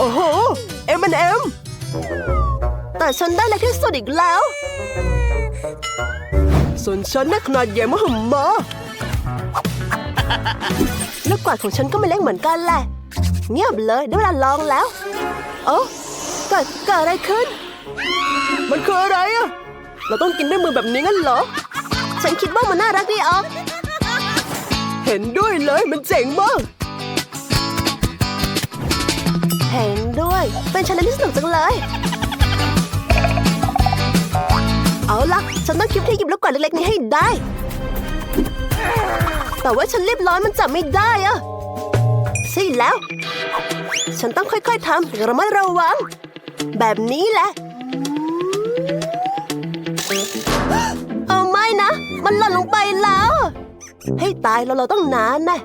โอ้โหเอ็มเอ็มแต่ฉันได้เล็กที่สุดอีกแล้ว ส่วนฉันน่ะขนาดใหญ่มหึมาลูกกวาดของฉันก็ไม่เล็กเหมือนกันแหละ เงียบเลยได้เวลาลองแล้ว โอ้เกิดเกิดอะไรขึ้น มันคืออะไรอะเราต้องกินด้วยมือแบบนี้งั้นเหรอ ฉันคิดว่ามันน่ารักดีออม เห็นด้วยเลยมันเจ๋งมาก เป็นชาเลนจ์ที่สนุกจังเลย เอาล่ะ ฉันต้องคิดที่หยิบลูกกวาดเล็กๆนี้ให้ได้ แต่ว่าฉันรีบร้อยมันจับไม่ได้อะใช่แล้ว ฉันต้องค่อยๆทำระมัดระวัง แบบนี้แหละ เอาไม่นะ มันหล่นลงไปแล้ว ให้ตายเราเราต้องนานนะ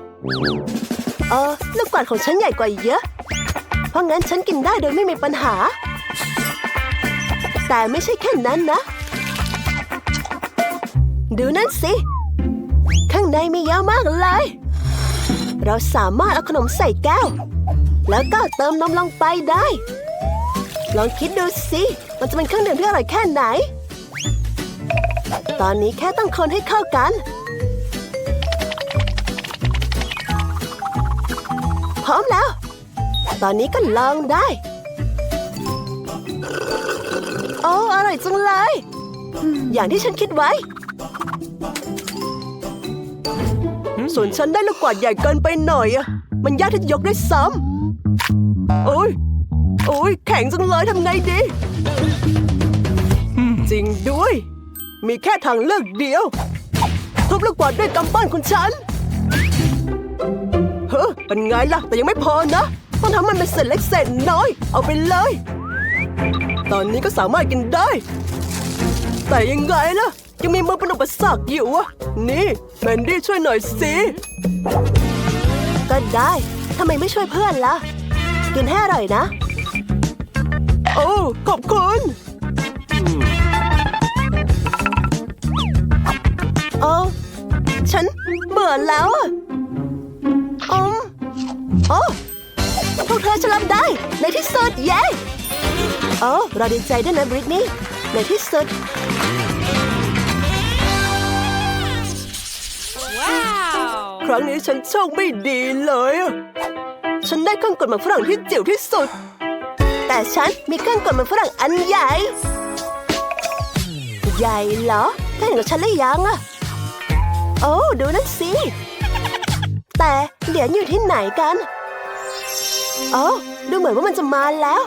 เออลูกกวาดของฉันใหญ่กว่าเยอะ ราะงั้นฉันกินได้โดยไม่มีปัญหา แต่ไม่ใช่แค่นั้นนะ ดูนั่นสิ ข้างในมีเยอะมากเลย เราสามารถเอาขนมใส่แก้ว แล้วก็เติมนมลงไปได้ ลองคิดดูสิ มันจะเป็นเครื่องดื่มที่อร่อยแค่ไหน ตอนนี้แค่ต้องคนให้เข้ากันพร้อมแล้ว ตอนนี้ก็ลองได้ โอ้ อร่อยจังเลย อย่างที่ฉันคิดไว้ ส่วนฉันได้ลูกกวาดใหญ่เกินไปหน่อยอะมันยากที่จะยกด้วยซ้ำโอ้ยโอ้ยแข็งจังเลยทำไงดี จริงด้วย มีแค่ทางเลือกเดียว ทุบลูกกวาดด้วยกำปั้นของฉัน เฮ้อเป็นไงล่ะ แต่ยังไม่พอนะ ต้องทำมันเป็นเศษเล็กเศษน้อย เอาไปเลย ตอนนี้ก็สามารถกินได้ แต่ยังไงล่ะ ยังมีมือเป็นอุปสรรคอยู่อะนี่แมนดี้ช่วยหน่อยสิก็ได้ทำไมไม่ช่วยเพื่อนล่ะ กินให้อร่อยนะ โอ้ขอบคุณโอ้ฉันเบื่อแล้วอะอืมโอ้ พวกเธอฉันรับได้ ในที่สุดเย้โอ้เราดีใจด้วยนะบริตนี่ในที่สุดครั้งนี้ฉันโชคไม่ดีเลยอะฉันได้เครื่องกดหมากฝรั่งที่จิ๋วที่สุด แต่ฉันมีเครื่องกดหมากฝรั่งอันใหญ่ ใหญ่เหรอเธอเห็นกับฉันหรือยังอะโอ้ดูนั่นสิ แต่เหรียญอยู่ที่ไหนกัน โอ้ดูเหมือนว่ามันจะมาแล้ว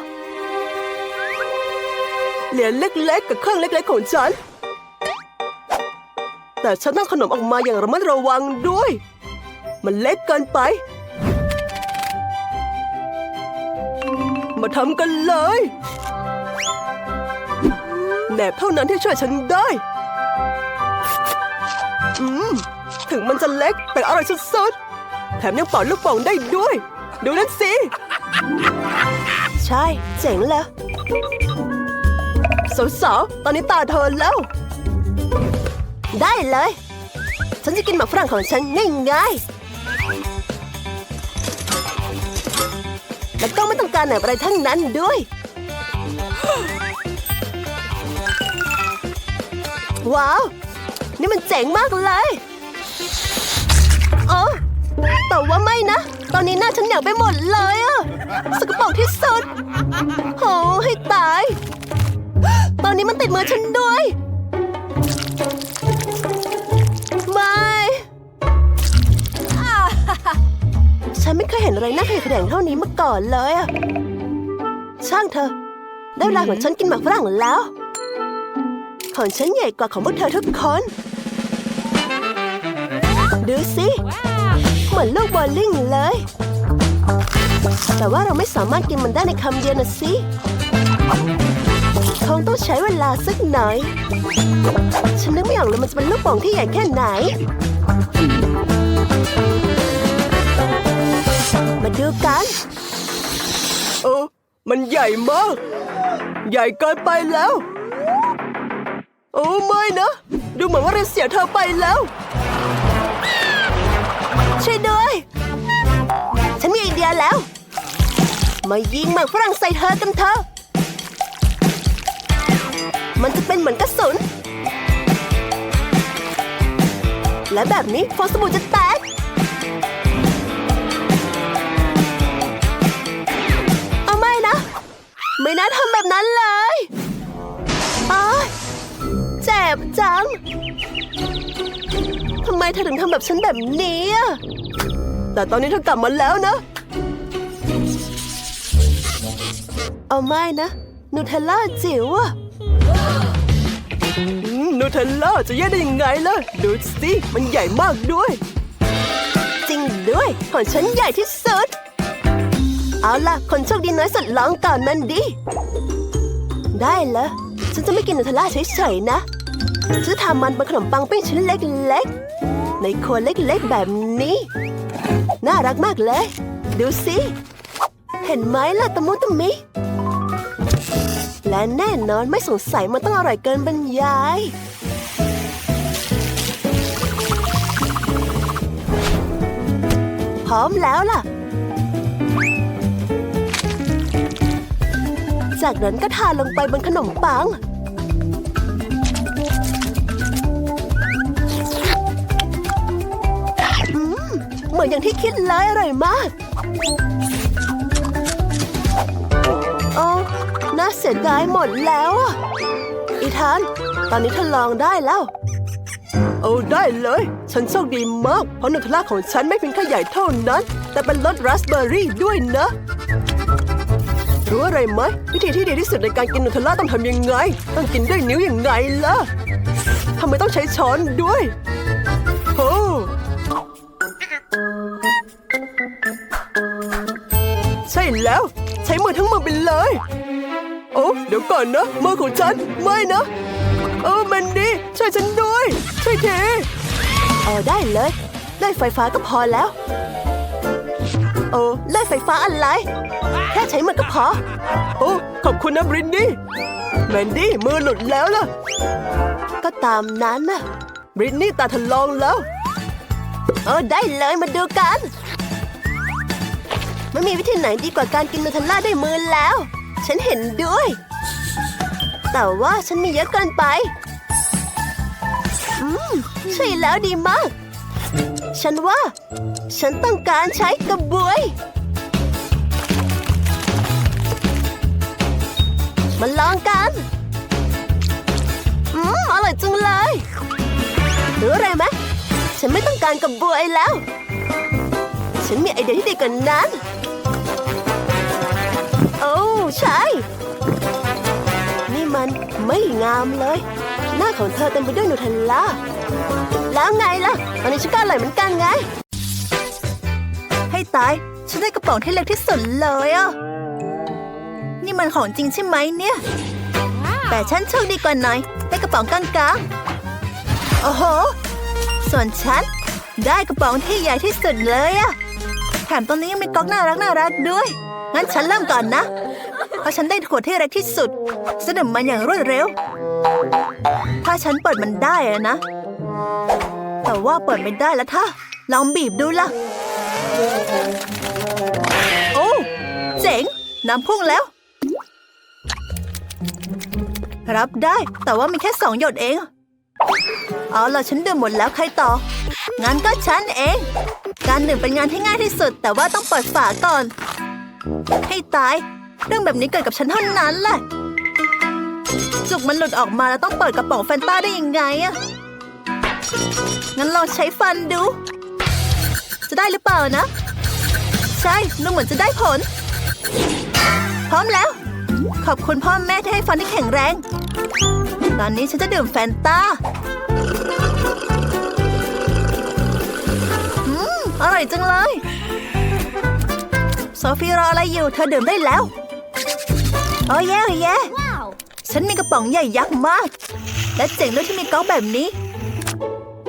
เหรียญเล็กๆ กับเครื่องเล็กๆของฉัน แต่ฉันต้องขนมออกมาอย่างระมัดระวังด้วย มันเล็กเกินไป มาทำกันเลยแหนบเท่านั้นที่ช่วยฉันได้ อืม ถึงมันจะเล็กแต่อร่อยสุดๆ แถมยังเป่าลูกโป่องได้ด้วย ดูนั่นสิ ใช่ เจ๋งเลยสาวๆตอนนี้ตาเธอแล้ว ได้เลย ฉันจะกินหมากฝรั่งของฉันง่ายๆ แล้วก็ไม่ต้องการอะไรทั้งนั้นด้วย ว้าว นี่มันเจ๋งมากเลย โอ้แต่ว่าไม่นะ ตอนนี้หน้าฉันเหนียวไปหมดเลยอะสกปรกที่สุดโอ้ให้ตาย ตอนนี้มันติดมือฉันด้วยไม่ฉันไม่เคยเห็นอะไรน่าขยะแขยงเท่านี้มาก่อนเลยอะช่างเธอ ได้เวลาของฉันกินหมากฝรั่งแล้ว ของฉันใหญ่กว่าของพวกเธอทุกคน ดูสิเหมือนลูกบอลลิงเลย แต่ว่าเราไม่สามารถกินมันได้ในคำเดียวนะสิคงต้องใช้เวลาสักหน่อย ฉันนึกไม่ออกเลยมันจะเป็นลูกโป่องที่ใหญ่แค่ไหน มาดูกันเออมันใหญ่มาก ใหญ่เกินไปแล้ว โอ้ไม่นะ ดูเหมือนว่าเราเสียเธอไปแล้ว เดียแล้ว มายิงหมากฝรั่งใส่เธอกันเถอะ มันจะเป็นเหมือนกระสุน และแบบนี้ฟองสบู่จะแตก เอาไม่นะ ไม่น่าทำแบบนั้นเลยอ้ายเจ็บจังทำไมเธอถึงทำแบบฉันแบบนี้ แต่ตอนนี้เธอกลับมาแล้วนะ เอาไม่นะ นูเทลล่าจิ๋วอะอืมนูเทลล่าจะแย่ได้ยังไงล่ะ ดูสิมันใหญ่มากด้วย จริงด้วย ของฉันใหญ่ที่สุด เอาล่ะ คนโชคดีน้อยสุดลองก่อนมันดิ ได้เลยฉันจะไม่กินนูเทลล่าเฉยๆนะฉันทำมันเป็นขนมปังปิ้งชิ้นเล็กๆ ในครัวเล็กๆแบบนี้ น่ารักมากเลย ดูสิ เห็นไหมล่ะตะมุตะมิ และแน่นอนไม่สงสัยมันต้องอร่อยเกินบรรยาย พร้อมแล้วล่ะ จากนั้นก็ทาลงไปบนขนมปังอืมเหมือนอย่างที่คิดเลยอร่อยมาก น่าเสียดายหมดแล้วอีธาน ตอนนี้เธอลองได้แล้วโอ้ได้เลย ฉันโชคดีมาก เพราะนูทล่าของฉันไม่เพียงแค่ใหญ่เท่านั้น แต่เป็นรสราสเบอร์รี่ด้วยนะ รู้อะไรไหมวิธีที่ดีที่สุดในการกินนูทลล่าต้องทำยังไง ต้องกินด้วยนิ้วยังไงล่ะทำไมต้องใช้ช้อนด้วยโอ้ใช่แล้ว ใช้มือทั้งมือไปเลย โอ้เดี๋ยวก่อนนะมือของฉัน ไม่นะ เออแมนดี้ช่วยฉันด้วย ช่วยทีเออได้เลยไล่ไฟฟ้าก็พอแล้ว โอ้ไล่ไฟฟ้าอะไร แค่ใช้มือก็พอ โอ้ขอบคุณนะบรินนี่แมนดี้มือหลุดแล้วล่ะ ก็ตามนั้นนะบรินนี่ตาทะลองแล้ว เออได้เลยมาดูกัน ไม่มีวิธีไหนดีกว่าการกินนูเทลล่าด้วยมือแล้ว ฉันเห็นด้วย แต่ว่าฉันมีเยอะเกินไป อืม ใช่แล้วดีมาก ฉันว่า ฉันต้องการใช้กระบวย มาลองกัน อืม อร่อยจังเลยรู้อะไรไหมฉันไม่ต้องการกระบวยแล้ว ฉันมีไอเดียที่ดีกว่านั้น ใช่ นี่มันไม่งามเลย หน้าของเธอเต็มไปด้วยนูเทลล่า แล้วไงล่ะ ตอนนี้ฉันก็อร่อยเหมือนกันไง ให้ตาย ฉันได้กระป๋องที่เล็กที่สุดเลยอะ นี่มันของจริงใช่ไหมเนี่ย แต่ฉันโชคดีกว่าหน่อย ได้กระป๋องกลางๆ โอ้โห ส่วนฉันได้กระป๋องที่ใหญ่ที่สุดเลยอะแถมตรงนี้ยังมีก๊อกน่ารักน่ารักด้วย งั้นฉันเริ่มก่อนนะ เพราะฉันได้ขวดที่เล็กที่สุดจะดื่มมันอย่างรวดเร็ว ถ้าฉันเปิดมันได้อะนะ แต่ว่าเปิดไม่ได้แล้วถ้าลองบีบดูล่ะ โอ้ เจ๋ง น้ำพุ่งแล้ว รับได้ แต่ว่ามีแค่สองหยดเอง เอาล่ะฉันดื่มหมดแล้วใครต่อ งั้นก็ฉันเอง การดื่มเป็นงานที่ง่ายที่สุด แต่ว่าต้องเปิดฝาก่อน ให้ตาย เรื่องแบบนี้เกิดกับฉันเท่านั้นแหละจุกมันหลุดออกมาแล้วต้องเปิดกระป๋องแฟนต้าได้ยังไงอะงั้นลองใช้ฟันดู จะได้หรือเปล่านะ ใช่ดูเหมือนจะได้ผล พร้อมแล้ว ขอบคุณพ่อแม่ที่ให้ฟันที่แข็งแรง ตอนนี้ฉันจะดื่มแฟนต้าอืมอร่อยจังเลย โซฟีรออะไรอยู่ เธอดื่มได้แล้ว โอ้เย่โอ้เย่ฉันมีกระป๋องใหญ่ยักษ์มาก และเจ๋งด้วยที่มีก๊อกแบบนี้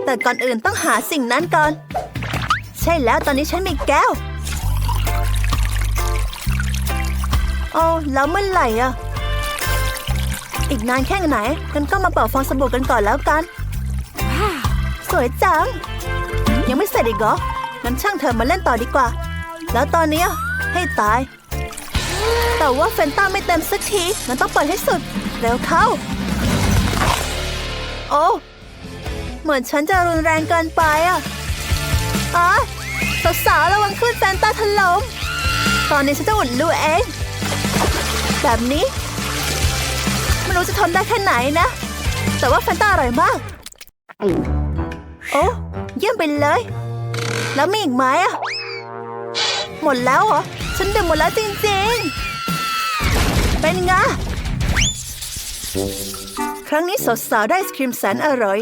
แต่ก่อนอื่นต้องหาสิ่งนั้นก่อน ใช่แล้วตอนนี้ฉันมีแก้วโอ้แล้วเมื่อไหร่อะอีกนานแค่ไหนกันก็มาเป่าฟองสบู่กันก่อนแล้วกัน สวยจัง ยังไม่เสร็จอีกเหรองั้นช่างเธอมาเล่นต่อดีกว่า แล้วตอนเนี้ยให้ตาย แต่ว่าแฟนต้าไม่เต็มสักที มันต้องเปิดให้สุดเร็วเข้า โอ้ เหมือนฉันจะรุนแรงเกินไปอะอ๋อสาวๆระวังขึ้นแฟนต้าถล่มตอนนี้ฉันจะอุดรูเอง แบบนี้ ไม่รู้จะทนได้แค่ไหนนะ แต่ว่าแฟนต้าอร่อยมาก โอ้เยี่ยมไปเลย แล้วมีอีกไหมอะ หมดแล้วเหรอ ฉันดื่มหมดแล้วจริงๆ เป็นไงครั้งนี้สาวๆได้ไอศครีมแสนอร่อย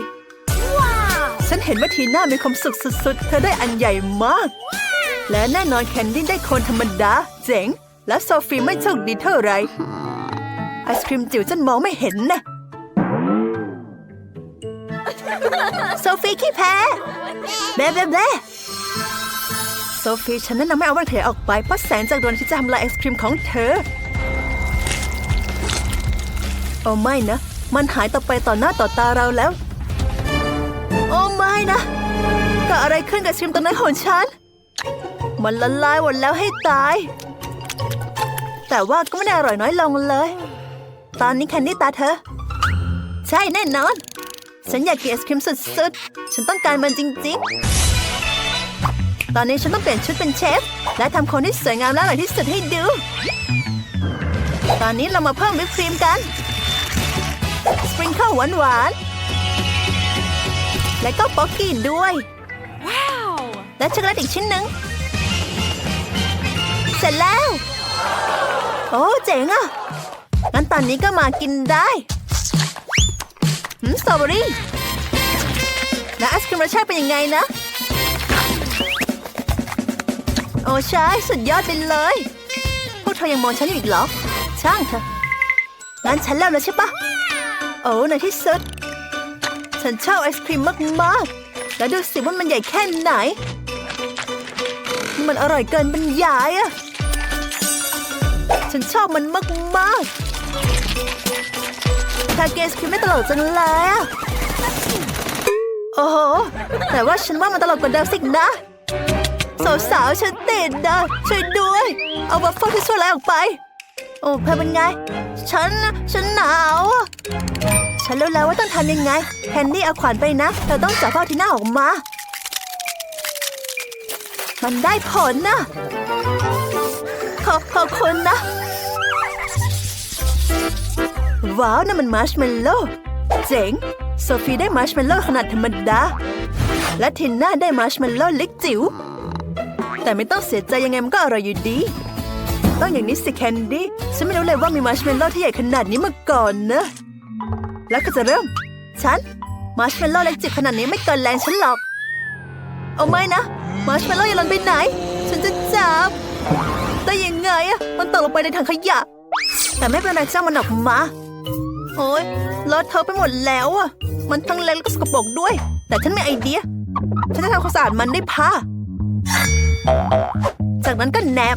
ฉันเห็นว่าทีน่ามีความสุขสุดๆ เธอได้อันใหญ่มาก และแน่นอนแคนดี้ได้คนธรรมดา เจ๋ง และโซฟีไม่โชคดีเท่าไหรไอศครีมจิ๋วฉันมองไม่เห็นนะโซฟีขี้แพ้แบ๊ะแบ๊ะแบ๊ะ โซฟีฉันแนะนำไม่เอาวันเถอออกไป เพราะแสงจากดวงอาที่จะทำลายไอศครีมของเธอ โอ้ไม่นะ มันหายต่อไปต่อหน้าต่อตาเราแล้ว โอ้ไม่นะเกิดอะไรขึ้นกับไอศครีมตัวน้อยของฉัน มันละลายหมดแล้วให้ตาย แต่ว่าก็ไม่ได้อร่อยน้อยลงเลย ตอนนี้แคนดี้ตาเธอ ใช่แน่นอน ฉันอยากกินไอศครีมสุดๆ ฉันต้องการมันจริง ๆ ตอนนี้ฉันต้องเปลี่ยนชุดเป็นเชฟ และทำคนที่สวยงามและอร่อยที่สุดให้ดู ตอนนี้เรามาเพิ่มวิปครีมกัน สปริงเกิลหวานๆและก็ป๊อกกี้ด้วยและช็อกโกแลตอีกชิ้นหนึ่ง เสร็จแล้ว โอ้เจ๋งอะ งั้นตอนนี้ก็มากินได้หืมสตรอเบอรี่และไอศครีมรสชาติเป็นยังไงนะ อ้ใช่สุดยอดไปเลย พวกเธอยังมองฉันอยู่อีกเหรอ ช่างเถอะงั้นฉันเริ่มแล้วใช่ปะโอ้ในที่สุด ฉันชอบไอศครีมมากๆ แล้วดูสิว่ามันใหญ่แค่ไหน มันอร่อยเกินบรรยายอะฉันชอบมันมากๆทาเกสครีมไม่ตลกจังเลยอะโอ้โห แต่ว่าฉันว่ามันตลกกว่าเดิมสินะ สาวๆ ฉันติดนะช่วยด้วย เอาวัฟเฟิลที่ช่วยอะไรออกไป โอ้เพื่อนเป็นไง ฉัน ฉันหนาว ฉันรู้แล้วว่าต้องทำยังไงแคนดี้เอาขวานไปนะเธอต้องจับพ่อที่หน้าออกมา มันได้ผลนะ ขอบขอบคุณนะ ว้าวนั่นมันมาร์ชเมลโล่เจ๋ง โซฟีได้มาร์ชเมลโล่ขนาดธรรมดา และทินน่าได้มาร์ชเมลโล่เล็กจิ๋ว แต่ไม่ต้องเสียใจยังไงมันก็อร่อยอยู่ดี ต้องอย่างนี้สิแคนดี้ ฉันไม่รู้เลยว่ามีมาร์ชเมลโล่ที่ใหญ่ขนาดนี้มาก่อนนะ แล้วก็จะเริ่ม ฉัน มาร์ชเมลโล่เล็กจิ๋วขนาดนี้ไม่เกินแรงฉันหรอก เอาไม่นะ มาร์ชเมลโล่อย่าหล่นไปไหน ฉันจะจับ แต่ยังไงอะมันตกลงไปในถังขยะ แต่ไม่เป็นไรเจ้ามันออกมา โอ๊ยเลอะเทอะไปหมดแล้วอะมันทั้งเล็กแล้วก็สกปรกด้วย แต่ฉันมีไอเดีย ฉันจะทำความสะอาดมันด้วยผ้า จากนั้นก็แนบ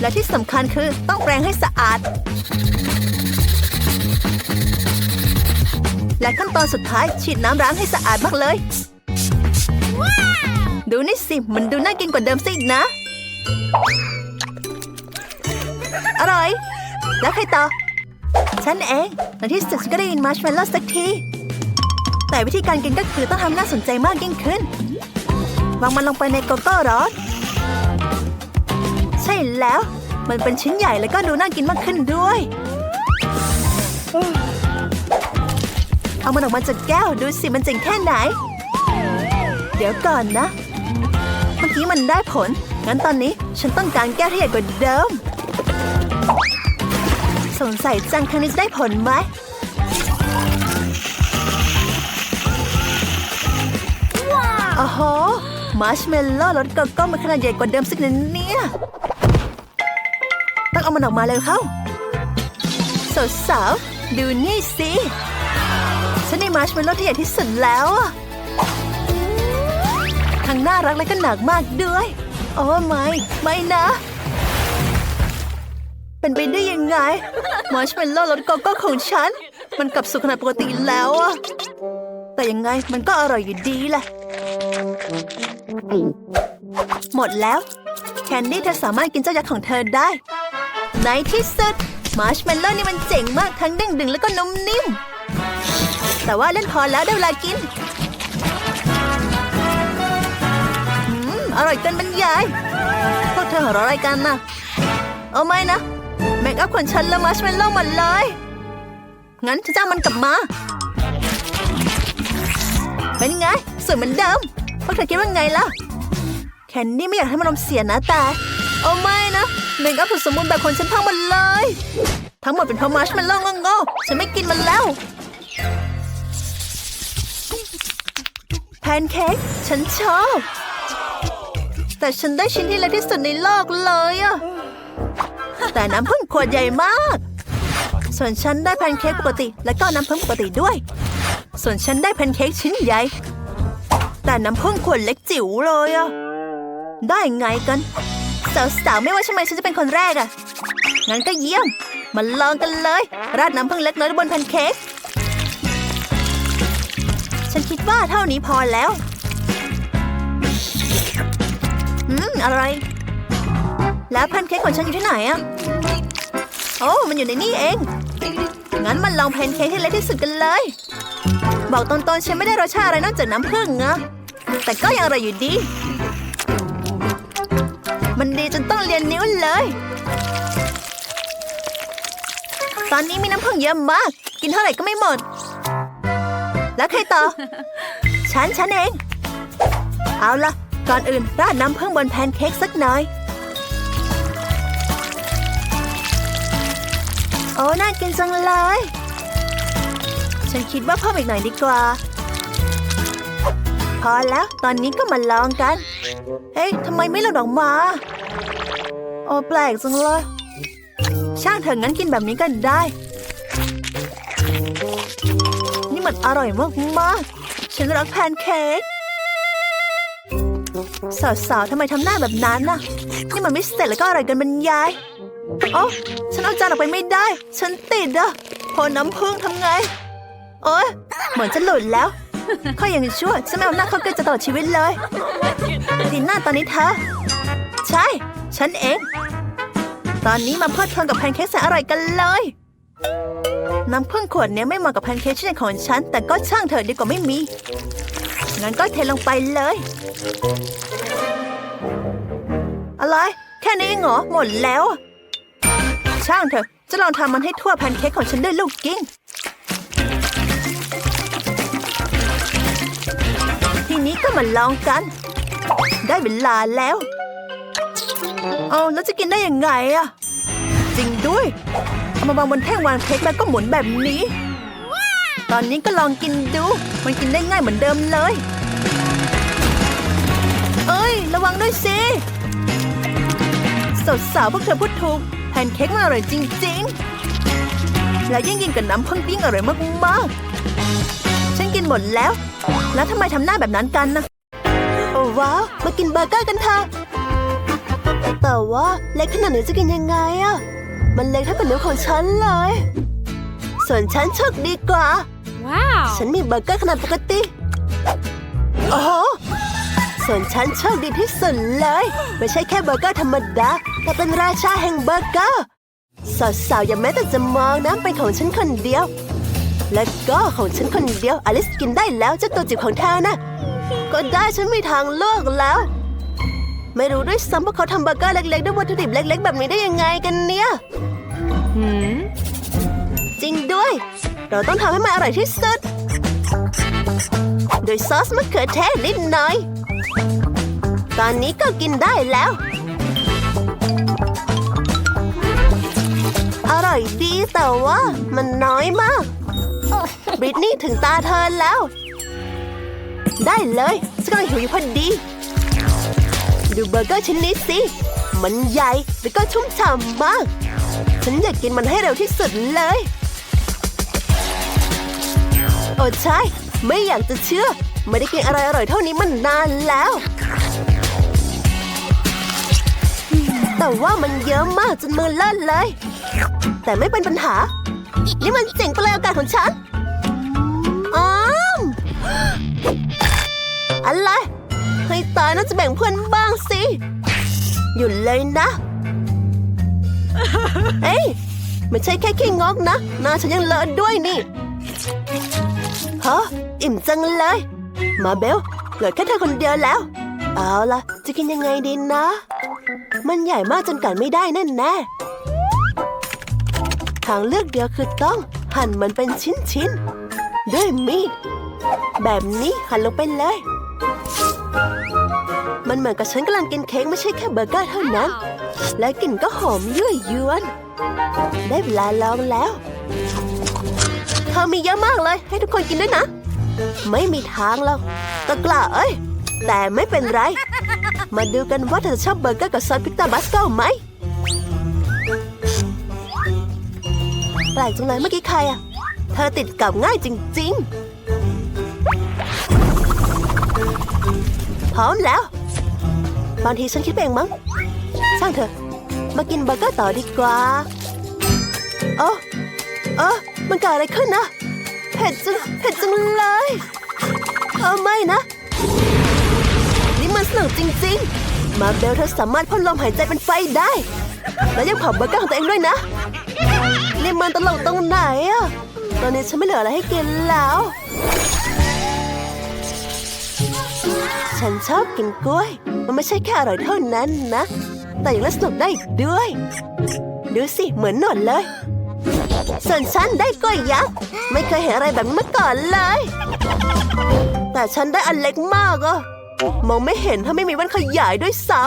และที่สำคัญคือต้องแปรงให้สะอาด และขั้นตอนสุดท้ายฉีดน้ำล้างให้สะอาดมากเลย ดูนี่สิ มันดูน่ากินกว่าเดิมสิอีกนะ อร่อย แล้วใครต่อ ฉันเองในที่สุดฉันก็ได้ยินมาร์ชเมลโล่สักที แต่วิธีการกินก็คือต้องทำน่าสนใจมากยิ่งขึ้น วางมันลงไปในโกโก้ร้อน ใช่แล้ว มันเป็นชิ้นใหญ่แล้วก็ดูน่ากินมากขึ้นด้วย เอามันออกมาจากแก้วดูสิมันเจ๋งแค่ไหน เดี๋ยวก่อนนะ เมื่อกี้มันได้ผล งั้นตอนนี้ฉันต้องการแก้วที่ใหญ่กว่าเดิม สงสัยจังครั้งนี้จะได้ผลไหมโอ้โห มาร์ชเมลโล่รสโกโก้มันขนาดใหญ่กว่าเดิมสักนิดเนี่ยต้องเอามันออกมาเลยเข้าสาวดูนี่สิฉันได้มาร์ชเมลโล่ที่ใหญ่ที่สุดแล้วทั้งน่ารักและก็หนักมากด้วย โอ้ไม่ ไม่นะ เป็นไปได้ยังไง มาร์ชเมลโล่รสโกโก้ของฉัน มันกลับสู่ขนาดปกติแล้วอะแต่ยังไงมันก็อร่อยอยู่ดีแหละ หมดแล้ว แคนดี้เธอสามารถกินเจ้ายักษ์ของเธอได้ ในที่สุด มาร์ชเมลโล่นี่มันเจ๋งมากทั้งเด้งดึงแล้วก็นุ่มนิ่ม แต่ว่าเล่นพอแล้วได้เวลากินอร่อยเกินบรรยายพวกเธอหัวเราะอะไรกันน่ะเอาไม่นะเมคอัพของฉันแล้วมาร์ชเมลโล่หมดเลย งั้นจะเอามันกลับมา เป็นไงสวยเหมือนเดิม วกเธอคิดว่าไงล่ะ แคนดี้ไม่อยากให้มันลมเสียนะแต่โอ้ไม่นะเมคอัพสุสมบูรณ์แบบของฉันพังหมดเลย ทั้งหมดเป็นเพราะมาร์ชมลโล่โง่ๆฉันไม่กินมันแล้ว แพนเค้กฉันชอบ แต่ฉันได้ชิ้นที่เล็กที่สุดในโลกเลยอะแต่น้ำผึ้งขวดใหญ่มาก ส่วนฉันได้แพนเค้กปกติ และก็น้ำผึ้งปกติด้วย ส่วนฉันได้แพนเค้กชิ้นใหญ่ แต่น้ำผึ้งขวดเล็กจิ๋วเลยอะได้ไงกันสาวๆไม่ว่าใช่ไมฉันจะเป็นคนแรกอะงั้นก็เยี่ยม มาลองกันเลย ราดน้ำผึ้งเล็กน้อยบนแพนเค้กฉันคิดว่าเท่านี้พอแล้ว อืมอะไรแล้วแพนเค้กของฉันอยู่ที่ไหนอะโอ้มันอยู่ในนี่เอง งั้นมันลองแพนเค้กที่เล็กที่สุดกันเลย บอกตรงๆฉันไม่ได้รสชาติอะไรนอกจากน้ำผึ้งอะ แต่ก็ยังอร่อยอยู่ดี มันดีจนต้องเรียนนิ้วเลย ตอนนี้มีน้ำผึ้งเยอะมาก กินเท่าไหร่ก็ไม่หมด แล้วใครต่อ ฉันฉันเอง เอาล่ะก่อนอื่นราดน้ำผึ้งบนแพนเค้กสักหน่อย โอ้ น่ากินจังเลย ฉันคิดว่าเพิ่มอีกหน่อยดีกว่า พอแล้วตอนนี้ก็มาลองกัน เฮ้ยทำไมไม่หลุดออกมา โอ้แปลกจังเลย ช่างเถอะงั้นกินแบบนี้กันได้ นี่มันอร่อยมากๆฉันรักแพนเค้กสาวๆทำไมทำหน้าแบบนั้นน่ะ นี่มันไม่เสร็จแล้วก็อร่อยเกันบรรยายโอ้ฉันเอาจานออกไปไม่ได้ ฉันติดอะพอน้ำพึ่งทำไง โอ้ยเหมือนจะหลุดแล้ว ข้อยังชั่วฉันไม่เอาหน้าเข้าใกล้จะตลอดชีวิตเลยทีหน้าตอนนี้เธอ ใช่ ฉันเอง ตอนนี้มาเพลิดเพลินกับแพนเค้กแสนอร่อยกันเลย น้ำผึ้งขวดเนี้ยไม่เหมาะกับแพนเค้กชิ้นของฉัน แต่ก็ช่างเถอะดีกว่าไม่มี งั้นก็เทลงไปเลย อะไร แค่นี้เหรอ หมดแล้ว ช่างเถอะ จะลองทำมันให้ทั่วแพนเค้กของฉันด้วยลูกกิ้ง นี้ก็มาลองกัน ได้เวลาแล้ว เอาแล้วจะกินได้ยังไงอะจริงด้วย เอามาวางบนแท่งวางเค้กแล้วก็หมุนแบบนี้ ตอนนี้ก็ลองกินดู มันกินได้ง่ายเหมือนเดิมเลย เอ้ย ระวังด้วยสิสาวๆพวกเธอพูดถูกแพนเค้กมันอร่อยจริง ๆ แล้วยิ่งกินกับน้ำผึ้งปิ้งอร่อยมากๆ กินหมดแล้ว แล้วทำไมทำหน้าแบบนั้นกันนะโอ้ว้าวมากินเบอร์เกอร์กันเถอะแต่ว่าเล็กขนาดนี้จะกินยังไงอะมันเล็กเท่ากับนิ้วของฉันเลย ส่วนฉันโชคดีกว่า Wow. ฉันมีเบอร์เกอร์ขนาดปกติโอ้โหส่วนฉันโชคดีที่สุดเลย ไม่ใช่แค่เบอร์เกอร์ธรรมดา แต่เป็นราชาแห่งเบอร์เกอร์สาวๆอย่าแม้แต่จะมองนะเป็นของฉันคนเดียว และก็ของฉันคนเดียวอลิสกินได้แล้วเจ้าตัวจิ๋วของเธอนะก็ได้ฉันมีทางเลือกแล้ว ไม่รู้ด้วยซ้ำว่าเขาทำเบอร์เกอร์เล็กๆด้วยวัตถุดิบเล็ก ๆ แบบนี้ได้ยังไงกันเนี่ย Hmm. จริงด้วย เราต้องทำให้มันอร่อยที่สุด โดยซอสมะเขือเทศนิดหน่อย ตอนนี้ก็กินได้แล้ว อร่อยดีแต่ว่ามันน้อยมาก บริตนี่ถึงตาเธอแล้ว ได้เลยฉันกำลังหิวอยู่พอดี ดูเบอร์เกอร์ชิ้นนี้สิ มันใหญ่แล้วก็ชุ่มฉ่ำมาก ฉันอยากกินมันให้เร็วที่สุดเลย โอ้ใช่ ไม่อยากจะเชื่อ ไม่ได้กินอะไรอร่อยเท่านี้มันนานแล้ว แต่ว่ามันเยอะมากจนมือเล่นเลย แต่ไม่เป็นปัญหา นี่มันเจ๋งไปเลยโอกาสของฉันอ้ามอะไร ให้ตายน่าจะแบ่งเพื่อนบ้างสิ หยุดเลยนะเอ้ย ไม่ใช่แค่ขี้งอกนะหน้าฉันยังเลอะด้วยนี่ฮะอิ่มจังเลย มาเบลเหลือแค่เธอคนเดียวแล้ว เอาล่ะ จะกินยังไงดีนะ มันใหญ่มากจนกัดไม่ได้แน่แน่ ทางเลือกเดียวคือต้อง หั่นมันเป็นชิ้นๆ ด้วยมีด แบบนี้หั่นลงไปเลย มันเหมือนกับฉันกำลังกินเค้กไม่ใช่แค่เบอร์เกอร์เท่านั้น และกลิ่นก็หอมยั่วยวน ได้เวลาลองแล้วเธอมีเยอะมากเลย ให้ทุกคนกินด้วยนะ ไม่มีทางหรอกตะกล้าเอ้ย แต่ไม่เป็นไร มาดูกันว่าเธอชอบเบอร์เกอร์กับซอสพิกตาบัสโก้ไหม ปลกจังเลยเมื่อกี้ใครอะเธอติดกับง่ายจริง ๆ พร้อมแล้ว บางทีฉันคิดไปเองมั้ง ช่างเถอะ มากินเบอร์เกอร์ต่อดีกว่าโอ้เออมันเกิดอะไรขึ้นนะ เผ็ดจัง เผ็ดจังเลย เออไม่นะ นี่มันสนุกจริง ๆ มาเบลเธอสามารถพ่นลมหายใจเป็นไฟได้ แล้วยังเผาเบอร์เกอร์ของตัวเองด้วยนะ นี่มันตลกตรงไหนอะตอนนี้ฉันไม่เหลืออะไรให้กินแล้ว ฉันชอบกินกล้วย มันไม่ใช่แค่อร่อยเท่านั้นนะ แต่ยังเล่นสนุกได้อีกด้วย ดูสิ เหมือนหนวดเลย ส่วนฉันได้กล้วยยักษ์ ไม่เคยเห็นอะไรแบบนี้มาก่อนเลย แต่ฉันได้อันเล็กมากอะมองไม่เห็นถ้าไม่มีแว่นขยายด้วยซ้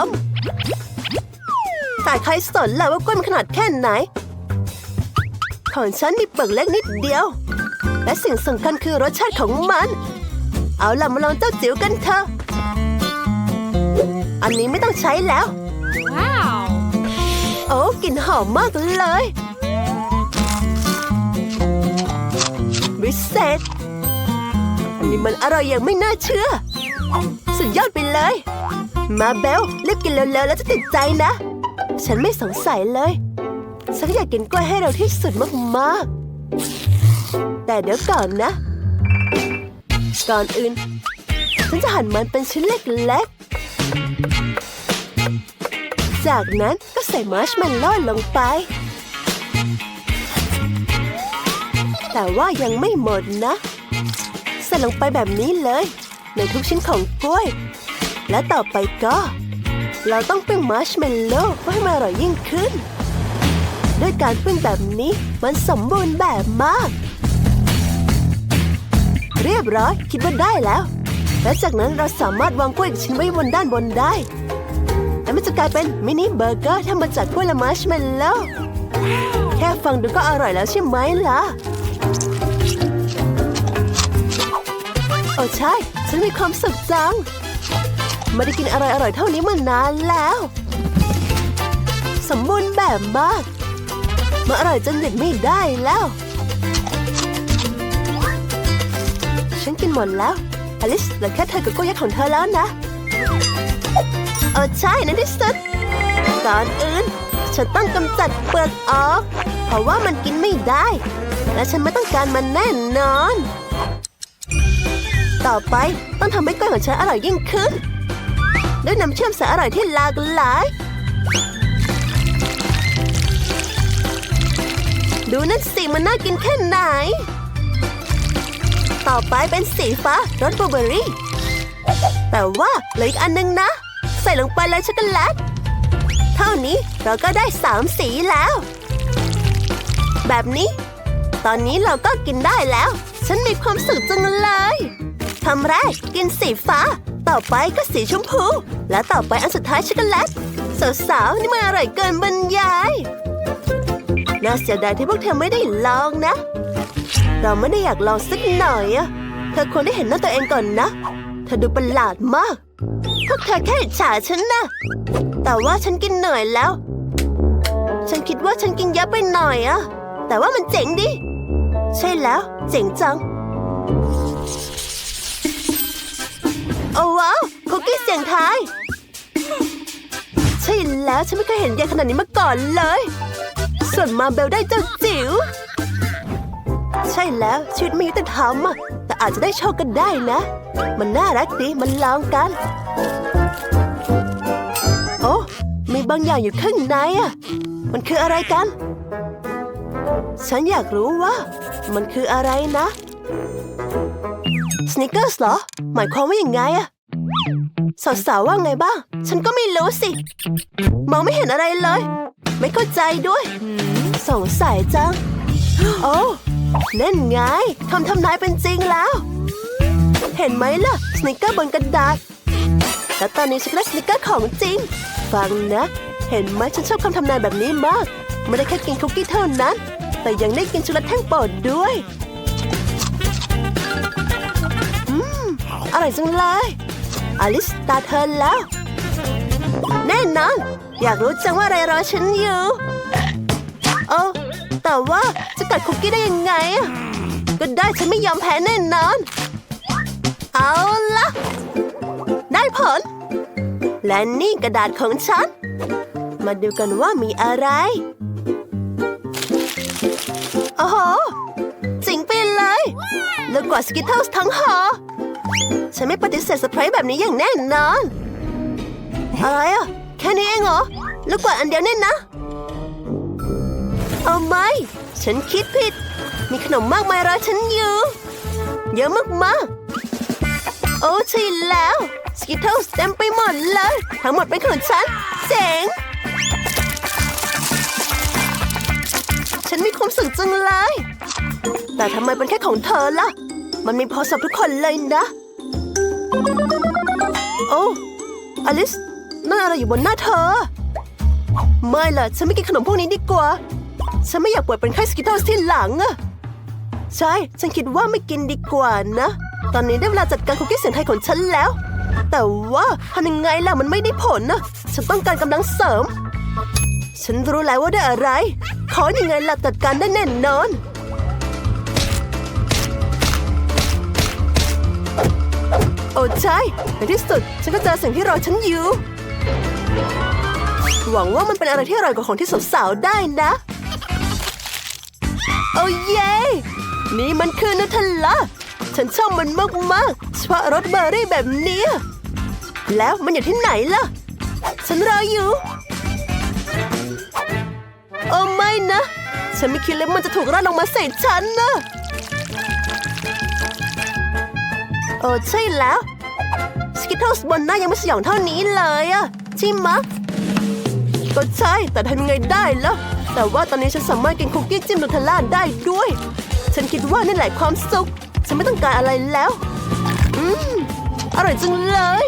ำแต่ใครสนล่ะว่ากล้วยมันขนาดแค่ไหน ของฉันมีเปลือกเล็กนิดเดียว และสิ่งสำคัญคือรสชาติของมัน เอาล่ะมาลองเจ้าจิ๋วกันเถอะ อันนี้ไม่ต้องใช้แล้ว Wow. โอ้กลิ่นหอมมากเลยวิเศษอันนี้มันอร่อยอย่างไม่น่าเชื่อ สุดยอดไปเลย มาเบลรีบกินเร็วๆแล้วจะติดใจนะ ฉันไม่สงสัยเลย ฉันอยากกินกล้วยให้เร็วที่สุดมากๆ แต่เดี๋ยวก่อนนะ ก่อนอื่น ฉันจะหั่นมันเป็นชิ้นเล็กๆ จากนั้นก็ใส่มาร์ชเมลโล่ลงไป แต่ว่ายังไม่หมดนะ ใส่ลงไปแบบนี้เลย ในทุกชิ้นของกล้วย และต่อไปก็ เราต้องปิ้งมาร์ชเมลโล่เพื่อให้มันอร่อยยิ่งขึ้น ด้วยการปิ้งแบบนี้ มันสมบูรณ์แบบมาก เรียบร้อยคิดว่าได้แล้ว และจากนั้นเราสามารถวางกล้วยอีกชิ้นไว้บนด้านบนได้ และมันจะกลายเป็นมินิเบอร์เกอร์ทำมาจากกล้วยละมาร์ชเมลโล่แค่ฟังดูก็อร่อยแล้วใช่ไหมล่ะโอ้ใช่ ฉันมีความสุขจังไม่ได้กินอะไรอร่อยๆเท่านี้มานานแล้ว สมบูรณ์แบบมาก มันอร่อยจนหยุดไม่ได้แล้ว ฉันกินหมดแล้วอลิสเหลือแค่เธอกับกล้วยยักษ์ของเธอแล้วนะเออใช่ในที่สุดก่อนอื่น ฉันต้องกำจัดเปลือกออก เพราะว่ามันกินไม่ได้ และฉันไม่ต้องการมันแน่นอน ต่อไปต้องทำให้กล้วยของฉันอร่อยยิ่งขึ้น ด้วยน้ำเชื่อมสารอร่อยที่หลากหลาย ดูนั่นสิมันน่ากินแค่ไหน ต่อไปเป็นสีฟ้ารสบลูเบอร์รี่ แต่ว่าเหลืออีกอันนึงนะ ใส่ลงไปเลยช็อกโกแลต เท่านี้เราก็ได้สามสีแล้ว แบบนี้ ตอนนี้เราก็กินได้แล้ว ฉันมีความสุขจังเลยทำแรกกินสีฟ้า ต่อไปก็สีชมพู และต่อไปอันสุดท้ายช็อกโกแลตสาวๆนี่มันอร่อยเกินบรรยาย น่าเสียดายที่พวกเธอไม่ได้ลองนะ เราไม่ได้อยากลองสักหน่อยอะเธอควรได้เห็นหน้าตัวเองก่อนนะ เธอดูประหลาดมาก พวกเธอแค่อิจฉาฉันนะ แต่ว่าฉันกินเหนื่อยแล้ว ฉันคิดว่าฉันกินเยอะไปหน่อยอะ แต่ว่ามันเจ๋งดิ ใช่แล้ว เจ๋งจัง โอ้ว้าวคุกกี้เสียงทาย ใช่แล้วฉันไม่เคยเห็นใหญ่ขนาดนี้มาก่อนเลย ส่วนมาเบลได้เจ้าจิ๋ว ใช่แล้วชีวิตไม่ยุติธรรมอะแต่อาจจะได้โชคกันได้นะ มันน่ารักดีมันลองกัน โอ้มีบางอย่างอยู่ข้างในอะมันคืออะไรกัน ฉันอยากรู้ว่า มันคืออะไรนะสนิเกอร์สเหรอ หมายความว่าอย่างไงอะ สาวๆว่าไงบ้าง ฉันก็ไม่รู้สิ มองไม่เห็นอะไรเลย ไม่เข้าใจด้วยสงสัยจัง โอ้นั่นไงคำทำนายเป็นจริงแล้ว เห็นไหมล่ะ สนิเกอร์บนกระดาษและตอนนี้ฉันได้สนิเกอร์ของจริง ฟังนะ เห็นไหมฉันชอบคำทำนายแบบนี้มาก ไม่ได้แค่กินคุกกี้เท่านั้น แต่ยังได้กินช็อกโกแลตแท่งโปรดด้วย อืม อร่อยจังเลย อลิสตาเธอแล้ว แน่นอน อยากรู้จังว่าอะไรรอฉันอยู่เออแต่ว่าจะกัดคุกกี้ได้ยังไง ก็ได้ฉันไม่ยอมแพ้แน่นอน เอาละได้ผล และนี่กระดาษของฉัน มาดูกันว่ามีอะไร โอ้โห จริงไปเลย แล้วกว่าสกิทเทิลส์ทั้งหอ ฉันไม่ปฏิเสธเซอร์ไพรส์แบบนี้อย่างแน่นอน อะไรอะ แค่นี้เองเหรอแล้วกว่าอันเดียวเนี่ยนะ เอาไหม ฉันคิดผิด มีขนมมากมายรอฉันอยู่ เยอะมากๆ โอ้ใช่แล้วสกิทเทิลเต็มไปหมดเลย ทั้งหมดเป็นของฉัน เจ๋ง ฉันมีความสุขจังเลย แต่ทำไมเป็นแค่ของเธอล่ะ มันมีพอสำหรับทุกคนเลยนะ โอ้อลิสนั่นอะไรอยู่บนหน้าเธอ ไม่ล่ะ ฉันไม่กินขนมพวกนี้ดีกว่า ฉันไม่อยากป่วยเป็นไข้สกิทเทิลที่หลังอะใช่ ฉันคิดว่าไม่กินดีกว่านะ ตอนนี้ได้เวลาจัดการคุกกี้เสียงไทยของฉันแล้ว แต่ว่าทำยังไงล่ะมันไม่ได้ผลนะ ฉันต้องการกำลังเสริม ฉันรู้แล้วว่าได้อะไร ขอยังไงล่ะจัดการได้แน่นอน อ้ใช่ในที่สุด ฉันก็เจอสิ่งที่รอฉันอยู่ หวังว่ามันเป็นอะไรที่อร่อยกว่าของที่สาวๆได้นะ โอ้เย้นี่มันคือนูเทลล่าฉันชอบมันมากๆเฉพาะรสเบอร์รี่แบบนี้ แล้วมันอยู่ที่ไหนล่ะ ฉันรออยู่ โอ้ไม่นะ ฉันไม่คิดเลยมันจะถูกราดลงมาใส่ฉันนะ เออใช่แล้ว สกิทเทิลส์บนหน้ายังไม่สยองเท่านี้เลยอะใช่มะก็ใช่ แต่ทำยังไงได้ล่ะ แต่ว่าตอนนี้ฉันสามารถกินคุกกี้จิ้มนูเทลล่าได้ด้วย ฉันคิดว่านี่แหละความสุข ฉันไม่ต้องการอะไรแล้ว อืม อร่อยจังเลย